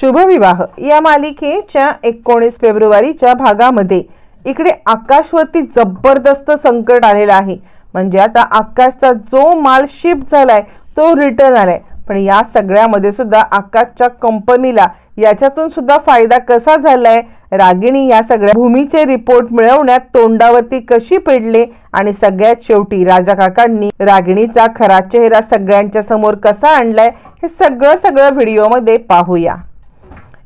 शुभविवाह. या मालिकेच्या एकोणीस फेब्रुवारीच्या भागामध्ये इकडे आकाशवरती जबरदस्त संकट आलेलं आहे. म्हणजे आता आकाशचा जो माल शिफ्ट झालाय तो रिटर्न आलाय. पण या सगळ्यामध्ये सुद्धा आकाशच्या कंपनीला याच्यातून सुद्धा फायदा कसा झालाय? रागिणी या सगळ्या भूमीचे रिपोर्ट मिळवण्यात तोंडावरती कशी पडले? आणि सगळ्यात शेवटी राजा काकांनी रागिणीचा खरा चेहरा सगळ्यांच्या समोर कसा आणलाय? हे सगळं सगळं व्हिडिओमध्ये पाहूया.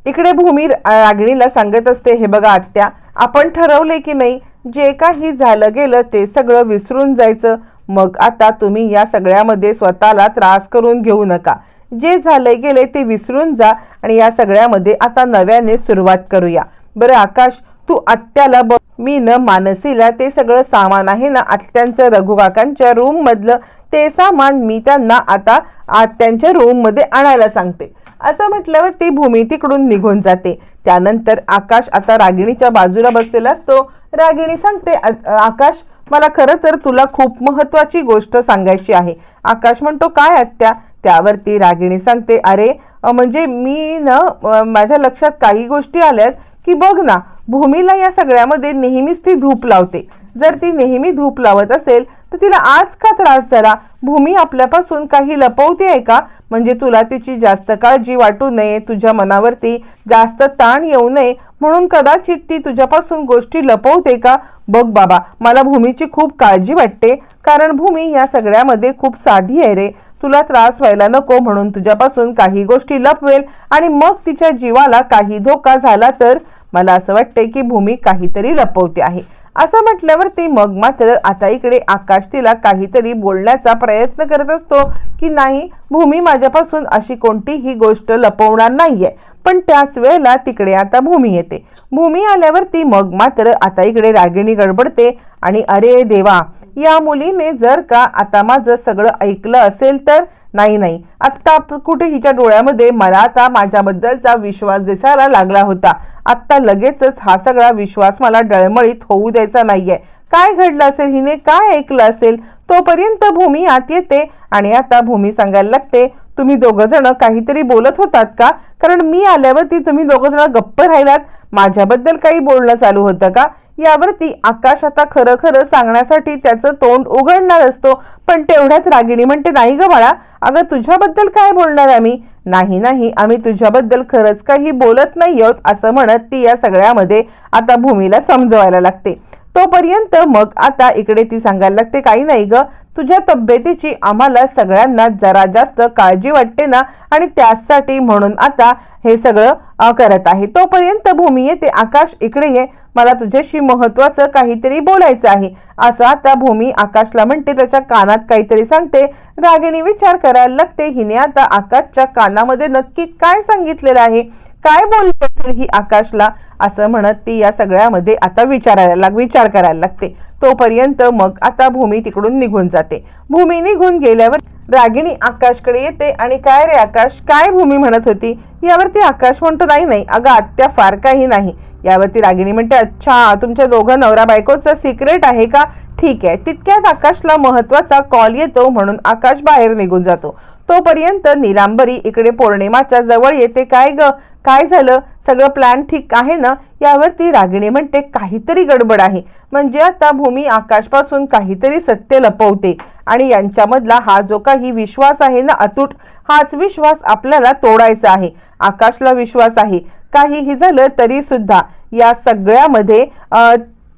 इकडे भूमी रागिणीला सांगत असते हे बघा आत्या आपण ठरवले की नाही जे काही झालं गेलं ते सगळं विसरून जायचं. मग आता तुम्ही या सगळ्यामध्ये स्वतःला त्रास करून घेऊ नका. जे झालंय गेले ते विसरून जा आणि या सगळ्यामध्ये आता नव्याने सुरुवात करूया. बरं आकाश तू आत्याला बघ. मी न मानसीला ते सगळं सामान आहे ना आत्यांचं रघुकाकांच्या रूममधलं ते सामान मी त्यांना आता आत्यांच्या रूममध्ये आणायला सांगते. असं म्हटल्यावर ती भूमी तिकडून निघून जाते. त्यानंतर आकाश आता रागिणीच्या बाजूला बसलेला असतो. रागिणी सांगते आकाश मला खरं तर तुला खूप महत्वाची गोष्ट सांगायची आहे. आकाश म्हणतो काय आत्या? त्यावरती रागिणी सांगते अरे म्हणजे मी ना माझ्या लक्षात काही गोष्टी आल्यात की बघ ना भूमीला या सगळ्यामध्ये नेहमीच ती धूप लावते. जर ती नेहमी धूप लावत असेल तर तिला आज का त्रास झाला? भूमी आपल्यापासून काही लपवते आहे का? म्हणजे तुला तिची जास्त काळजी वाटू नये तुझ्या मनावरती जास्त ताण येऊ नये म्हणून कदाचित ती तुझ्यापासून गोष्टी लपवते का? बघ बाबा मला भूमीची खूप काळजी वाटते कारण भूमी या सगळ्यामध्ये खूप साधी आहे रे. तुला त्रास व्हायला नको म्हणून तुझ्यापासून काही गोष्टी लपवेल आणि मग तिच्या जीवाला काही धोका झाला तर? मला असं वाटतंय की भूमी काहीतरी लपवते आहे. असं म्हटल्यावर ती मग मात्र आता इकडे आकाश तिला काहीतरी बोलण्याचा प्रयत्न करत असतो की नाही भूमी माझ्यापासून अशी कोणतीही गोष्ट लपवणार नाहीये. पण त्याच वेळेला तिकडे आता भूमी येते. भूमी आल्यावर ती मग मात्र आता इकडे रागिणी गडबडते आणि अरे देवा या मुलीने जर का आता माझं सगळं ऐकलं असेल तर नाही नाही. आत्ता कुठे हिच्या डोळ्यामध्ये मला आता माझ्याबद्दलचा विश्वास दिसायला लागला होता. आत्ता लगेचच हा सगळा विश्वास मला डळमळीत होऊ द्यायचा नाहीये. काय घडलं असेल? हिने काय ऐकलं असेल? तोपर्यंत भूमी आत येते आणि आता भूमी सांगायला लागते तुम्ही दोघ जण काहीतरी बोलत होतात का? कारण मी आल्यावरती तुम्ही दोघ जण गप्प राहिलात. माझ्याबद्दल काही बोलणं चालू होतं का? यावरती आकाश आता खरं खरं सांगण्यासाठी त्याचं तोंड उघडणार असतो. पण तेवढ्याच रागिणी म्हणते नाही ग बाळा अगं तुझ्याबद्दल काय बोलणार आम्ही? नाही नाही आम्ही तुझ्याबद्दल खरंच काही बोलत नाही आहोत असं म्हणत ती या सगळ्यामध्ये आता भूमीला समजवायला लागते. तोपर्यंत मग आता इकडे ती सांगायला लागते काही नाही ग तुझ्या तब्येतीची आम्हाला सगळ्यांना जरा जास्त काळजी वाटते ना? आणि त्यासाठी म्हणून आता हे सगळं करत आहे. तोपर्यंत भूमी येते. आकाश इकडे ये. मला तुझ्याशी महत्वाचं काहीतरी बोलायचं आहे. असं आता भूमी आकाशला म्हणते. त्याच्या कानात काहीतरी सांगते. रागिणी विचार करायला लागते हिने आता आकाशच्या कानामध्ये नक्की काय सांगितलेलं आहे? काय बोलली असेल ही आकाशला? असं म्हणत ती या सगळ्यामध्ये आता विचारायला लाग विचार करायला लागते. तोपर्यंत मग आता भूमी तिकडून निघून जाते. भूमी निघून गेल्यावर रागिणी आकाशकडे येते आणि काय रे आकाश? काय भूमी म्हणत होती? यावरती आकाश म्हणतो नाही नाही अगं आत्या फार काही नाही. यावरती रागिणी म्हणते अच्छा तुमच्या दोघं नवरा बायकोचं सिक्रेट आहे का? ठीक आहे. तितक्यात आकाशला महत्त्वाचा कॉल येतो म्हणून आकाश बाहेर निघून जातो. तोपर्यंत निलांबरी इकडे पौर्णिमाच्या जवळ येते. काय ग? काय झालं? सगळं प्लॅन ठीक आहे ना? यावरती रागिणी म्हणते काहीतरी गडबड आहे. म्हणजे आता भूमी आकाशपासून काहीतरी सत्य लपवते आणि यांच्यामधला हा जो काही विश्वास आहे ना अतूट हाच विश्वास आपल्याला तोडायचा आहे. आकाशला विश्वास आहे. काहीही झालं तरी सुद्धा या सगळ्यामध्ये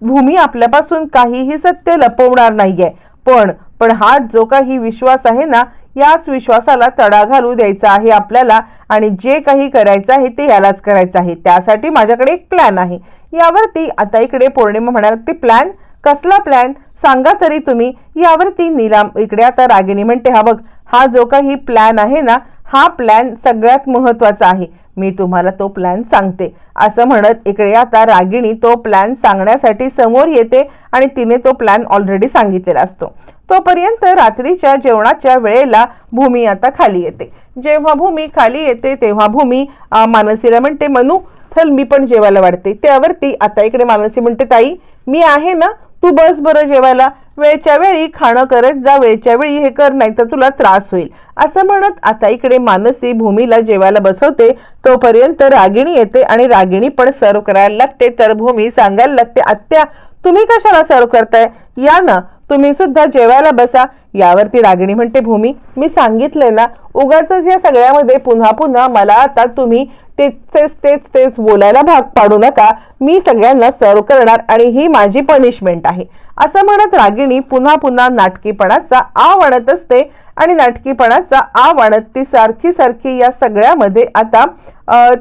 भूमी आपल्यापासून काहीही सत्य लपवणार नाहीये. पण पण हा जो काही विश्वास आहे ना याच विश्वासाला तडा घालू द्यायचा आहे आपल्याला आणि जे काही करायचं आहे ते यालाच करायचं आहे. त्यासाठी माझ्याकडे एक प्लॅन आहे. यावरती आता इकडे पौर्णिमा म्हणाल ते प्लॅन कसला प्लॅन सांगा तरी तुम्ही. यावरती निलाम इकडे आता रागिणी म्हणते हा बघ हा जो काही प्लॅन आहे ना हा प्लॅन सगळ्यात महत्त्वाचा आहे. मी तुम्हाला तो प्लॅन सांगते. असं म्हणत इकडे आता रागिणी तो प्लॅन सांगण्यासाठी समोर येते आणि तिने तो प्लॅन ऑलरेडी सांगितलेला असतो. तोपर्यंत रात्रीच्या जेवणाच्या वेळेला भूमी आता खाली येते. जेव्हा भूमी खाली येते तेव्हा भूमी मानसीला म्हणते मनू चल मी पण जेवायला वाढते. त्यावरती आता इकडे मानसी म्हणते ताई मी आहे ना तू बस बरं जेवायला. वेळच्या वेळी खाणं करत जा वेळच्या वेळी हे कर नाही तर तुला त्रास होईल. असं म्हणत आता इकडे मानसी भूमीला जेवायला बसवते. तोपर्यंत रागिणी येते आणि रागिणी पण सर्व करायला लागते. तर भूमी सांगायला लागते आत्या तुम्ही कशाला सर्व करताय? या ना तुम्ही सुद्धा जेवायला बसा. यावरती रागिणी म्हणते भूमी मी सांगितलंय ना उगाच या सगळ्यामध्ये पुन्हा पुन्हा मला आता तुम्ही तेच तेच तेच तेच बोलायला भाग पाडू नका. मी सगळ्यांना सर्व करणार आणि ही माझी पनिशमेंट आहे. असं म्हणत रागिणी पुन्हा पुन्हा नाटकीपणाचा आ वाणत असते आणि नाटकीपणाचा आ वाढत ती सारखी सारखी या सगळ्यामध्ये आता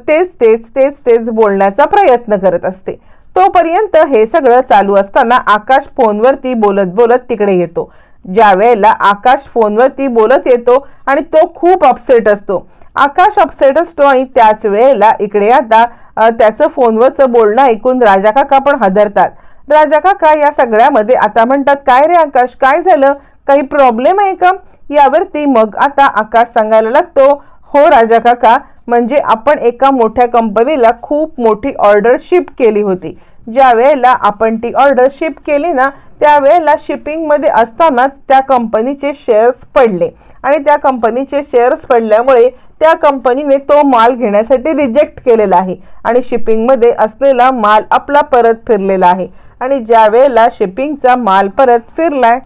तेच तेच तेच तेच बोलण्याचा प्रयत्न करत असते. तोपर्यंत हे सगळं चालू असताना आकाश फोनवरती बोलत बोलत तिकडे येतो. ज्या वेळेला आकाश फोनवरती बोलत येतो आणि तो खूप अपसेट असतो. आकाश अपसेट असतो आणि त्याच वेळेला इकडे आता त्याचं फोनवरचं बोलणं ऐकून राजा काका पण हादरतात. राजा काका या सगळ्यामध्ये आता म्हणतात काय रे आकाश? काय झालं? काही प्रॉब्लेम आहे का? यावरती मग आता आकाश सांगायला लागतो हो राजा काका म्हणजे आपण एका मोठ्या कंपनीला खूप मोठी ऑर्डर शिप केली होती. ज्या वेळेला आपण ती ऑर्डर शिप केली ना त्यावेळेला शिपिंगमध्ये असतानाच त्या कंपनीचे शेअर्स पडले. आणि त्या कंपनीचे शेअर्स पडल्यामुळे त्या कंपनीने तो माल घेण्यासाठी रिजेक्ट केलेला आहे आणि शिपिंगमध्ये असलेला माल आपला परत फिरलेला आहे. आणि ज्या वेळेला शिपिंगचा माल परत फिरलाय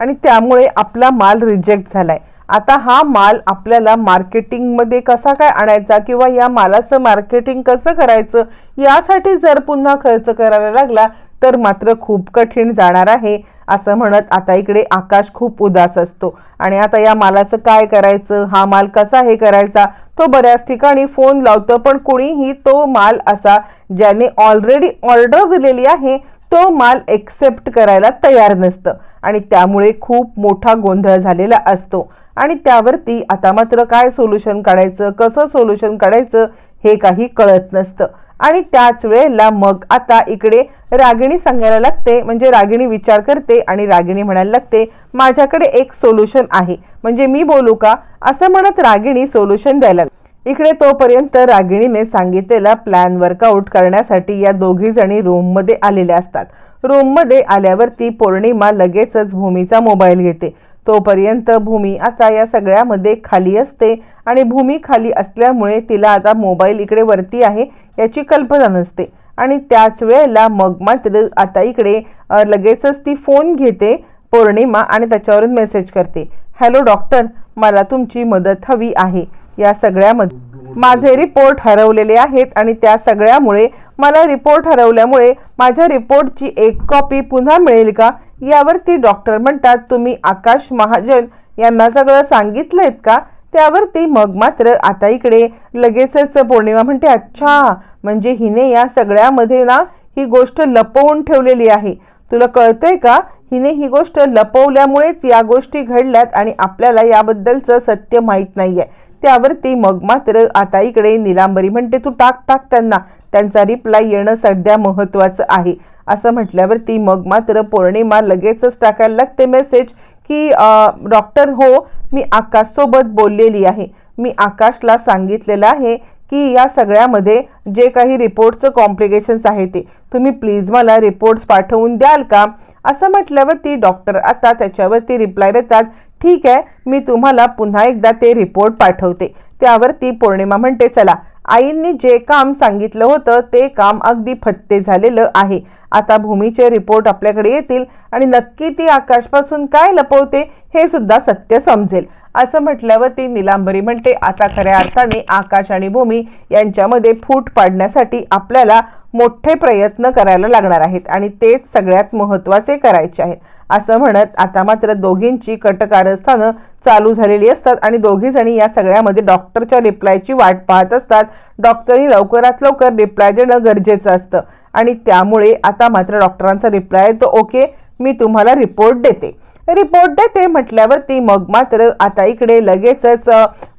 आणि त्यामुळे आपला माल रिजेक्ट झालाय. आता हा माल आपल्याला मार्केटिंगमध्ये कसा काय आणायचा किंवा या मालाचं मार्केटिंग कसं करायचं यासाठी जर पुन्हा खर्च करायला लागला तर मात्र खूप कठीण जाणार आहे. असं म्हणत आता इकडे आकाश खूप उदास असतो. आणि आता या मालाचं काय करायचं? हा माल कसा हे करायचा? तो बऱ्याच ठिकाणी फोन लावतो पण कोणीही तो माल असा ज्याने ऑलरेडी ऑर्डर दिलेली आहे तो माल एक्सेप्ट करायला तयार नसतं. आणि त्यामुळे खूप मोठा गोंधळ झालेला असतो. आणि त्यावरती आता मात्र काय सोल्युशन काढायचं? कसं सोल्युशन काढायचं? हे काही कळत नसतं. आणि त्याच वेळेला मग आता इकडे रागिणी सांगायला लागते. म्हणजे रागिणी विचार करते आणि रागिणी म्हणायला लागते माझ्याकडे एक सोल्युशन आहे. म्हणजे मी बोलू का? असं म्हणत रागिणी सोल्युशन द्यायला इकडे तोपर्यंत रागिणीने सांगितलेला प्लॅन वर्कआउट करण्यासाठी या दोघी जणी रूममध्ये आलेल्या असतात. रूममध्ये आल्यावरती पौर्णिमा लगेचच भूमीचा मोबाईल घेते. तोपर्यंत भूमी आता या सगळ्यामध्ये खाली असते आणि भूमी खाली असल्यामुळे तिला आता मोबाईल इकडे वरती आहे याची कल्पना नसते. आणि त्याच वेळेला मग मात्र आता इकडे लगेचच ती फोन घेते पौर्णिमा आणि त्याच्यावरून मेसेज करते. हॅलो डॉक्टर मला तुमची मदत हवी आहे. या सगळ्यामध्ये माझे रिपोर्ट हरवलेले आहेत आणि त्या सगळ्यामुळे मला रिपोर्ट हरवल्यामुळे माझ्या रिपोर्टची एक कॉपी पुन्हा मिळेल का? यावरती डॉक्टर म्हणतात तुम्ही आकाश महाजन यांना सगळं सांगितलंयत का? त्यावरती मग मात्र आता इकडे लगेचच पौर्णिमा म्हणते अच्छा म्हणजे हिने या सगळ्यामध्ये ना ही गोष्ट लपवून ठेवलेली आहे. तुला कळतंय का? हिने ही गोष्ट लपवल्यामुळेच या गोष्टी घडल्यात आणि आपल्याला याबद्दलचं सत्य माहीत नाहीये. त्यावरती मग मात्र आता इकडे निलांबरी म्हणते तू टाक टाक त्यांना. त्यांचा रिप्लाय येणं सध्या महत्वाचं आहे. असं म्हटल्यावरती मग मात्र पौर्णिमा लगेचच टाकायला लागते मेसेज की डॉक्टर हो मी आकाशसोबत बोललेली आहे. मी आकाशला सांगितलेलं आहे की या सगळ्यामध्ये जे काही रिपोर्टचं कॉम्प्लिकेशन्स आहे ते तुम्ही प्लीज मला रिपोर्ट्स पाठवून द्याल का? असं म्हटल्यावरती डॉक्टर आता त्याच्यावरती रिप्लाय देतात ठीक आहे मी तुम्हाला पुन्हा एकदा ते रिपोर्ट पाठवते. त्यावरती पौर्णिमा म्हणते चला आईंनी जे काम सांगितलं होतं ते काम अगदी फटते झालेलं आहे. आता भूमीचे रिपोर्ट आपल्याकडे येतील आणि नक्की ती आकाशपासून काय लपवते हे सुद्धा सत्य समजेल. असं म्हटल्यावर ती निलांबरी म्हणते आता खऱ्या अर्थाने आकाश आणि भूमी यांच्यामध्ये फूट पाडण्यासाठी आपल्याला मोठे प्रयत्न करायला लागणार आहेत आणि तेच सगळ्यात महत्त्वाचे करायचे आहेत. असं म्हणत आता मात्र दोघींची कटकारस्थानं चालू झालेली असतात आणि दोघी जणी या सगळ्यामध्ये डॉक्टरच्या रिप्लायची वाट पाहत असतात. डॉक्टरनी लवकरात लवकर रिप्लाय देणं गरजेचं असतं. आणि त्यामुळे आता मात्र डॉक्टरांचा रिप्लाय येतो. ओके मी तुम्हाला रिपोर्ट देते. रिपोर्ट देते म्हटल्यावरती मग मात्र आता इकडे लगेचच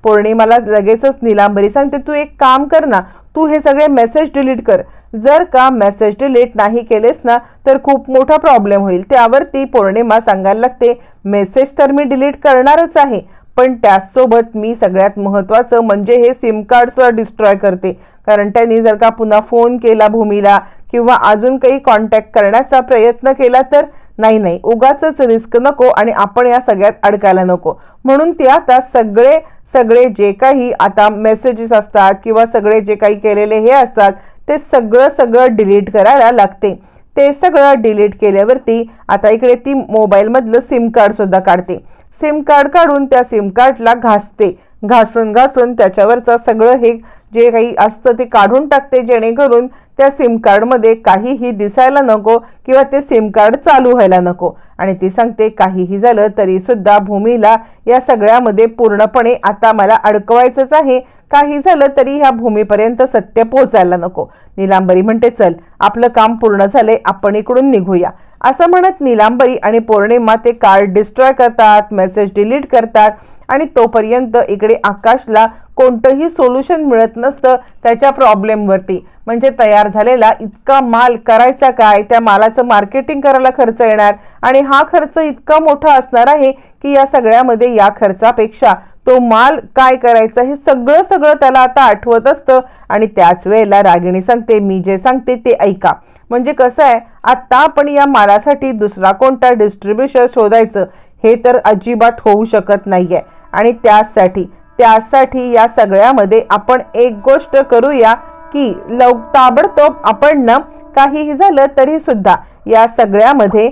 पौर्णिमाला लगेचच निलांबरी सांगते. तू एक काम कर ना तू हे सगळे मेसेज डिलीट कर. जर का मेसेज डिलीट नाही केलेस ना तर खूप मोठा प्रॉब्लेम होईल. त्यावरती पौर्णिमा सांगायला लागते. मेसेज तर मी डिलीट करणारच आहे पण त्याचसोबत मी सगळ्यात महत्त्वाचं म्हणजे हे सिम कार्ड सुद्धा डिस्ट्रॉय करते. कारण त्यांनी जर का पुन्हा फोन केला भूमीला किंवा अजून काही कॉन्टॅक्ट करण्याचा प्रयत्न केला तर नाही नाही उगाच रिस्क नको आणि आपण या सगळ्यात अडकायला नको. म्हणून ती आता सगळे सगळे जे काही आता मेसेजेस असतात किंवा सगळे जे काही केलेले हे असतात ते सगळं सगळं डिलीट करायला लागते. ते सगळं डिलीट केल्यावरती आता इकडे ती मोबाईलमधलं सिम कार्डसुद्धा काढते. सिम कार्ड काढून त्या सिम कार्डला घासते. घासून घासून त्याच्यावरचं सगळं हे जे काही असतं ते काढून टाकते जेणेकरून त्या सिम कार्डमध्ये काहीही दिसायला नको किंवा ते सिम कार्ड चालू व्हायला नको. आणि ती सांगते काहीही झालं तरीसुद्धा भूमीला या सगळ्यामध्ये पूर्णपणे आता मला अडकवायचंच आहे. काही झालं तरी ह्या भूमीपर्यंत सत्य पोचायला नको. निलांबरी म्हणते चल आपलं काम पूर्ण झालंय आपण इकडून निघूया. असं म्हणत निलांबरी आणि पौर्णिमा ते कार्ड डिस्ट्रॉय करतात मेसेज डिलीट करतात आणि तोपर्यंत इकडे आकाशला कोणतंही सोल्युशन मिळत नसतं त्याच्या प्रॉब्लेमवरती म्हणजे तयार झालेला इतका माल करायचा काय? त्या मालाचं मार्केटिंग करायला खर्च येणार? आणि हा खर्च इतका मोठा असणार आहे की या सगळ्यामध्ये या खर्चापेक्षा तो माल काय करायचा हे सगळं सगळं त्याला आता आठवत असतं. आणि त्याच वेळेला रागिणी सांगते मी जे सांगते ते ऐका. म्हणजे कसं आहे आत्ता आपण या मालासाठी दुसरा कोणता डिस्ट्रीब्युशन शोधायचं हे तर अजिबात होऊ शकत नाही आहे आणि त्यासाठी त्यासाठी या सगळ्यामध्ये आपण एक गोष्ट करूया की लव ताबडतोब आपण ना काहीही झालं तरी सुद्धा या सगळ्यामध्ये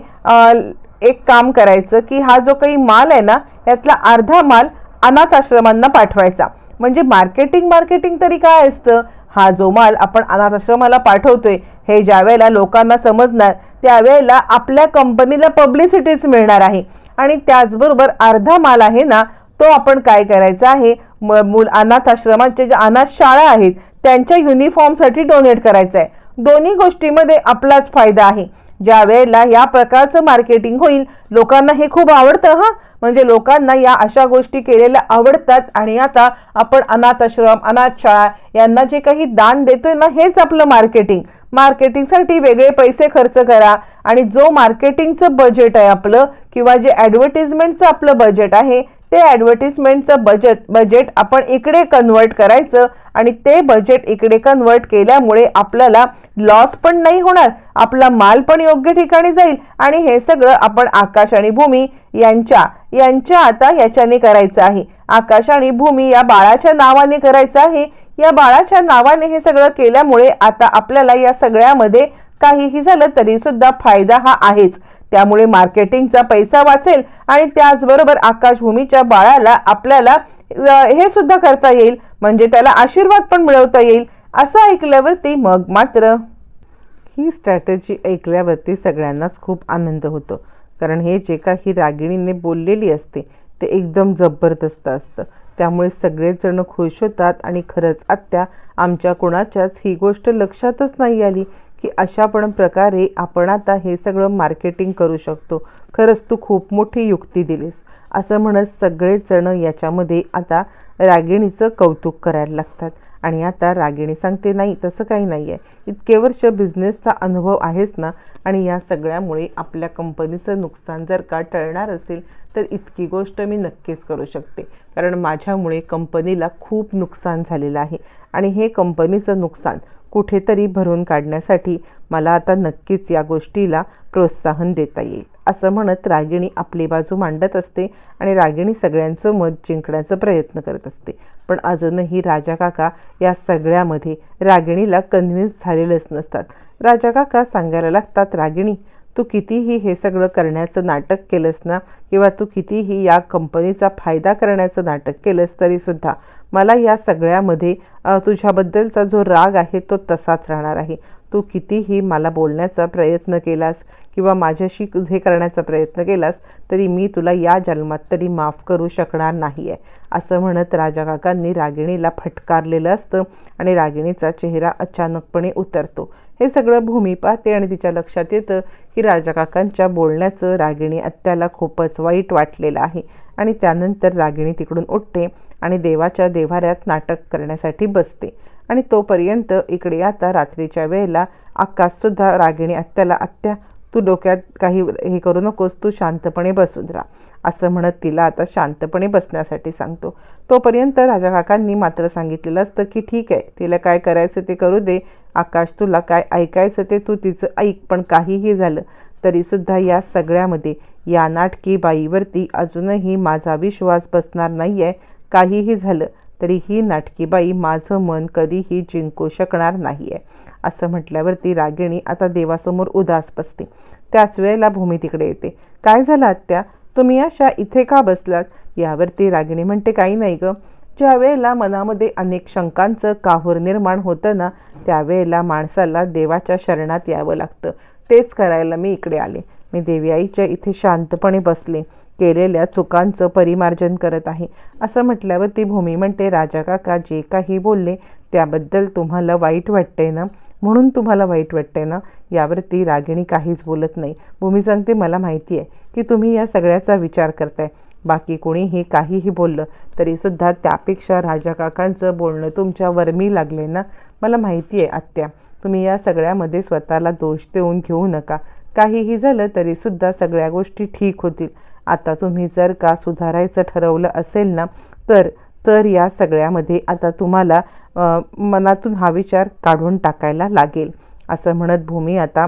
एक काम करायचं की हा जो काही माल आहे ना यातला अर्धा माल अनाथ आश्रमांना पाठवायचा. म्हणजे मार्केटिंग मार्केटिंग तरी काय असतं? हा जो माल आपण अनाथ आश्रमाला पाठवतोय हे ज्या वेळेला लोकांना समजणार त्यावेळेला आपल्या कंपनीला पब्लिसिटीच मिळणार आहे. आणि त्याचबरोबर अर्धा माल आहे ना तो आपण काय करायचा आहे? मूल अनाथ आश्रमाचे जे अनाथ शाळा आहेत त्यांच्या युनिफॉर्मसाठी डोनेट करायचं आहे. दोन्ही गोष्टीमध्ये आपलाच फायदा आहे. ज्या वेळेला या प्रकारचं मार्केटिंग होईल लोकांना हे खूप आवडतं हा? म्हणजे लोकांना या अशा गोष्टी केलेल्या आवडतात. आणि आता आपण अनाथाश्रम अनाथशाळा अनाथ शाळा यांना जे काही दान देतोय ना हेच आपलं मार्केटिंग मार्केटिंगसाठी वेगळे पैसे खर्च करा. आणि जो मार्केटिंगचं बजेट आहे आपलं किंवा जे ॲडव्हर्टिजमेंटचं आपलं बजेट आहे ते ॲडव्हर्टिजमेंटचं बजेट बजेट आपण इकडे कन्वर्ट करायचं आणि ते बजेट इकडे कन्वर्ट केल्यामुळे आपल्याला लॉस पण नाही होणार आपला माल पण योग्य ठिकाणी जाईल. आणि हे सगळं आपण आकाश आणि भूमी यांच्या यांच्या आता याच्याने करायचं आहे. आकाश आणि भूमी या बाळाच्या नावाने करायचं आहे. या बाळाच्या नावाने हे सगळं केल्यामुळे आता आपल्याला या सगळ्यामध्ये काहीही झालं तरी सुद्धा फायदा हा आहेच. त्यामुळे मार्केटिंगचा पैसा वाचेल आणि त्याचबरोबर आकाशभूमीच्या बाळाला आपल्याला हे सुद्धा करता येईल. म्हणजे त्याला आशीर्वाद पण मिळवता येईल. असं ऐकल्यावरती मग मात्र ही स्ट्रॅटजी ऐकल्यावरती सगळ्यांनाच खूप आनंद होतो. कारण हे जे काही रागिणीने बोललेली असते ते एकदम जबरदस्त असतं. त्यामुळे सगळेजण खुश होतात आणि खरंच आत्या आमच्या कोणाच्याच ही गोष्ट लक्षातच नाही आली. की अशा पण प्रकारे आपण आता हे सगळं मार्केटिंग करू शकतो. खरंच तू खूप मोठी युक्ती दिलीस. असं म्हणत सगळेजण याच्यामध्ये आता रागिणीचं कौतुक करायला लागतात. आणि आता रागिणी सांगते नाही तसं काही नाही आहे इतके वर्ष बिझनेसचा अनुभव आहेच ना आणि या सगळ्यामुळे आपल्या कंपनीचं नुकसान जर का टळणार असेल तर इतकी गोष्ट मी नक्कीच करू शकते. कारण माझ्यामुळे कंपनीला खूप नुकसान झालेलं आहे. आणि हे कंपनीचं नुकसान कुठेतरी भरून काढण्यासाठी मला आता नक्कीच या गोष्टीला प्रोत्साहन देता येईल. असं म्हणत रागिणी आपली बाजू मांडत असते आणि रागिणी सगळ्यांचं मत जिंकण्याचा प्रयत्न करत असते. पण अजूनही राजा काका या सगळ्यामध्ये रागिणीला कन्व्हिन्स झालेलंच नसतात. राजा काका सांगायला लागतात रागिणी तू कितीही हे सगळं करण्याचं नाटक केलंस ना किंवा तू कितीही या कंपनीचा फायदा करण्याचं नाटक केलंस तरीसुद्धा मला या सगळ्यामध्ये तुझ्याबद्दलचा जो राग आहे तो तसाच राहणार आहे. तू कितीही मला बोलण्याचा प्रयत्न केलास किंवा माझ्याशी हे करण्याचा प्रयत्न केलास तरी मी तुला या जन्मात तरी माफ करू शकणार नाही आहे असं म्हणत राजा काकांनी रागिणीला फटकारलेलं असतं आणि रागिणीचा चेहरा अचानकपणे उतरतो. हे सगळं भूमी पाहते आणि तिच्या लक्षात येतं की राजा काकांच्या बोलण्याचं रागिणी आत्याला खूपच वाईट वाटलेलं आहे आणि त्यानंतर रागिणी तिकडून उठते आणि देवाच्या देवाऱ्यात नाटक करण्यासाठी बसते. आणि तोपर्यंत इकडे आता रात्रीच्या वेळेला आकाशसुद्धा रागिणी आत्याला आत्या तू डोक्यात काही हे करू नकोस तू शांतपणे बसून राहा. असं म्हणत तिला आता शांतपणे बसण्यासाठी सांगतो. तोपर्यंत राजा काकांनी मात्र सांगितलेलं असतं की ठीक आहे तिला काय करायचं ते करू दे. आकाश तुला काय ऐकायचं ते तू तिचं ऐक पण काहीही झालं तरीसुद्धा या सगळ्यामध्ये या नाटकी बाईवरती अजूनही माझा विश्वास बसणार नाही आहे काहीही झालं तरी ही नाटकीबाई माझं मन कधीही जिंकू शकणार नाही आहे असं म्हटल्यावरती रागिणी आता देवासमोर उदास बसते. त्याच वेळेला भूमी तिकडे येते. काय झालं आत्या? तुम्ही अशा इथे का बसलात? यावरती रागिणी म्हणते काही नाही गं. ज्या वेळेला मनामध्ये अनेक शंकांचं काहूर निर्माण होतं ना त्यावेळेला माणसाला देवाच्या शरणात यावं लागतं. तेच करायला मी इकडे आले. मी देवी आईच्या इथे शांतपणे बसले. केलेल्या चुकांचं परिमार्जन करत आहे. असं म्हटल्यावर ती भूमी म्हणते राजा काका जे काही बोलले त्याबद्दल तुम्हाला वाईट वाटते ना? म्हणून तुम्हाला वाईट वाटते ना? यावरती रागिणी काहीच बोलत नाही. भूमी सांगते मला माहिती आहे की तुम्ही या सगळ्याचा विचार करताय. बाकी कोणीही काहीही बोललं तरीसुद्धा त्यापेक्षा राजा काकांचं बोलणं तुमच्या वर्मी लागले ना? मला माहिती आहे आत्या. तुम्ही या सगळ्यामध्ये स्वतःला दोष देऊन घेऊ नका. काहीही झालं तरीसुद्धा सगळ्या गोष्टी ठीक होतील. आता तुम्ही जर का सुधारायचं ठरवलं असेल ना तर तर या सगळ्यामध्ये आता तुम्हाला मनातून हा विचार काढून टाकायला लागेल. असं म्हणत भूमी आता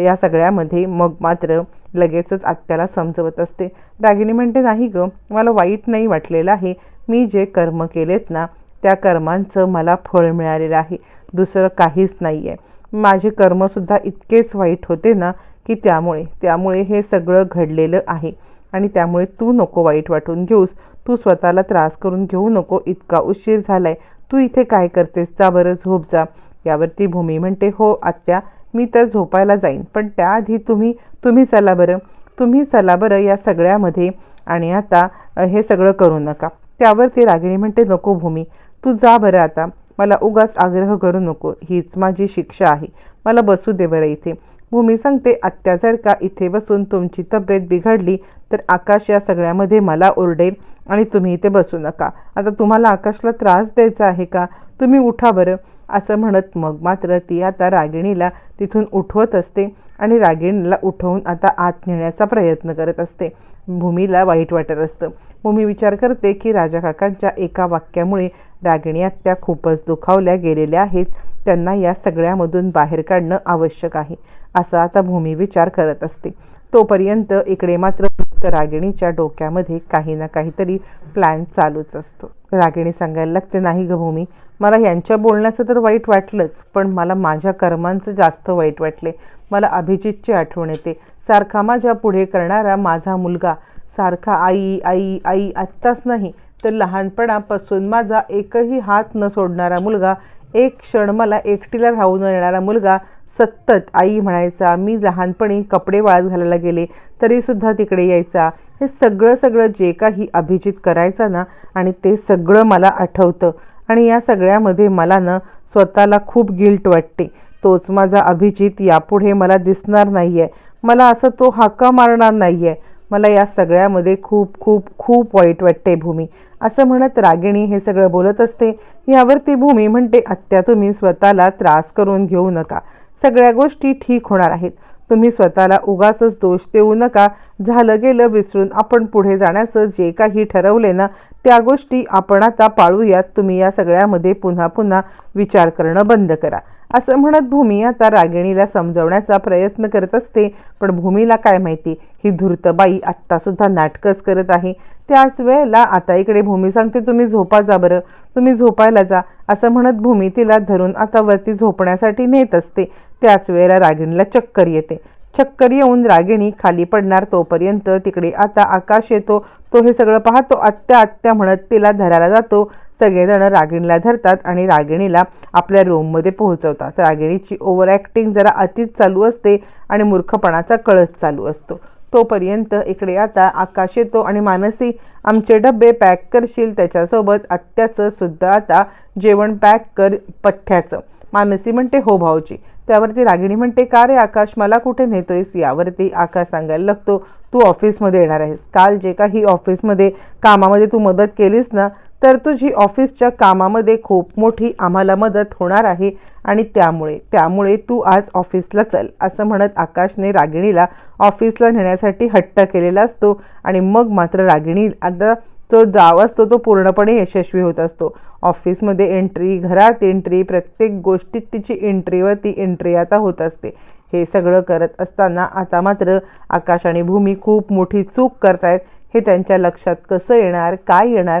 या सगळ्यामध्ये मग मात्र लगेचच आत्याला समजवत असते. रागिणी म्हणते नाही गं मला वाईट नाही वाटलेलं आहे. मी जे कर्म केलेत ना त्या कर्मांचं मला फळ मिळालेलं आहे. दुसरं काहीच नाही आहे माझे कर्मसुद्धा इतकेच वाईट होते ना की त्यामुळे त्यामुळे हे सगळं घडलेलं आहे. आणि त्यामुळे तू नको वाईट वाटून घेऊस. तू स्वतःला त्रास करून घेऊ नको. इतका उशीर झालाय. तू इथे काय करतेस? जा बरं झोप जा. यावरती भूमी म्हणते हो आत्या मी तर झोपायला जाईन. पण त्याआधी तुम्ही तुम्ही चला बरं. तुम्ही चला बरं या सगळ्यामध्ये. आणि आता हे सगळं करू नका. त्यावर ती रागिणी म्हणते नको भूमी. तू जा बरं आता. मला उगाच आग्रह करू नको. हीच माझी शिक्षा आहे. मला बसू दे बरं इथे. भूमी सांगते आत्या जर का इथे बसून तुमची तब्येत बिघडली तर आकाश या सगळ्यामध्ये मला ओरडेल आणि तुम्ही इथे बसू नका. आता तुम्हाला आकाशला त्रास द्यायचा आहे का? तुम्ही उठा बरं. असं म्हणत मग मात्र ती आता रागिणीला तिथून उठवत असते आणि रागिणीला उठवून आता आत नेण्याचा प्रयत्न करत असते. भूमीला वाईट वाटत असतं. भूमी विचार करते की राजा काकांच्या एका वाक्यामुळे रागिणी आत्या खूपच दुखावल्या गेलेल्या आहेत. त्यांना या सगळ्यामधून बाहेर काढणं आवश्यक आहे असा आता भूमी विचार करत असते. तोपर्यंत इकडे मात्र रागिणीच्या डोक्यामध्ये काही ना काहीतरी प्लॅन चालूच असतो. रागिणी सांगायला लागते नाही ग भूमी मला यांच्या बोलण्याचं तर वाईट वाटलंच पण मला माझ्या कर्मांचं जास्त वाईट वाटले. मला अभिजितची आठवण येते. सारखा माझ्या पुढे करणारा माझा मुलगा. सारखा आई आई आई आत्ताच नाही तर लहानपणापासून माझा एकही हात न सोडणारा मुलगा एक क्षण मला एकटीला राहून येणारा मुलगा सतत आई म्हणायचा मी लहानपणी कपडे वाळत घालायला गेले तरीसुद्धा तिकडे यायचा. हे सगळं सगळं जे काही अभिजित करायचा ना आणि ते सगळं मला आठवतं. आणि या सगळ्यामध्ये मला ना स्वतःला खूप गिल्ट वाटते. तोच माझा अभिजित यापुढे मला दिसणार नाही आहे मला असं तो हाका मारणार नाही आहे मला या सगळ्यामध्ये खूप खूप खूप वाईट वाटते भूमी. असं म्हणत रागिणी हे सगळं बोलत असते. यावर ती भूमी म्हणते आत्या तुम्ही स्वतःला त्रास करून घेऊ नका. सगळ्या गोष्टी ठीक होणार आहेत. तुम्ही स्वतःला उगाचच दोष देऊ नका. झालं गेलं विसरून आपण पुढे जाण्याचं जे काही ठरवले ना त्या गोष्टी आपण आता पाळूयात. तुम्ही या सगळ्यामध्ये पुन्हा पुन्हा विचार करणं बंद करा. असं म्हणत भूमी आता रागिणीला समजवण्याचा प्रयत्न करत असते. पण भूमीला काय माहिती? ही धूर्तबाई आत्तासुद्धा नाटकच करत आहे. त्याच वेळेला आता इकडे भूमी सांगते तुम्ही झोपा जा बरं. तुम्ही झोपायला जा. असं म्हणत भूमी तिला धरून आता वरती झोपण्यासाठी नेत असते. त्याच वेळेला रागिणीला चक्कर येते. चक्कर येऊन रागिणी खाली पडणार तोपर्यंत तिकडे आता आकाश येतो. तो हे सगळं पाहतो. आत्या आत्या म्हणत तिला धरायला जातो. सगळेजण रागिणीला धरतात आणि रागिणीला आपल्या रूममध्ये पोहोचवतात. रागिणीची ओव्हर ॲक्टिंग जरा अतिच चालू असते आणि मूर्खपणाचा कळस चालू असतो. तोपर्यंत इकडे आता आकाश येतो आणि मानसी आमचे डबे पॅक करशील त्याच्यासोबत आत्याचं सुद्धा आता जेवण पॅक कर पठ्ठ्याचं. मानसी म्हणते हो भाऊजी. त्यावरती रागिणी म्हणते का रे आकाश मला कुठे नेतोयस? यावरती आकाश सांगायला लागतो तू ऑफिसमध्ये येणार आहेस. काल जे काही ऑफिसमध्ये कामामध्ये तू मदत केलीस ना तर तुझी ऑफिसच्या कामामध्ये खूप मोठी आम्हाला मदत होणार आहे आणि त्यामुळे त्यामुळे तू आज ऑफिसला चल असं म्हणत आकाशने रागिणीला ऑफिसला नेण्यासाठी हट्ट केलेला असतो आणि मग मात्र रागिणी आता तो जाव असतो तो पूर्णपणे यशस्वी होत असतो. ऑफिसमध्ये एंट्री घरात एंट्री प्रत्येक गोष्टीत तिची एंट्रीवर ती एंट्री आता होत असते. हे सगळं करत असताना आता मात्र आकाश आणि भूमी खूप मोठी चूक करतायत. हे त्यांच्या लक्षात कसं येणार काय येणार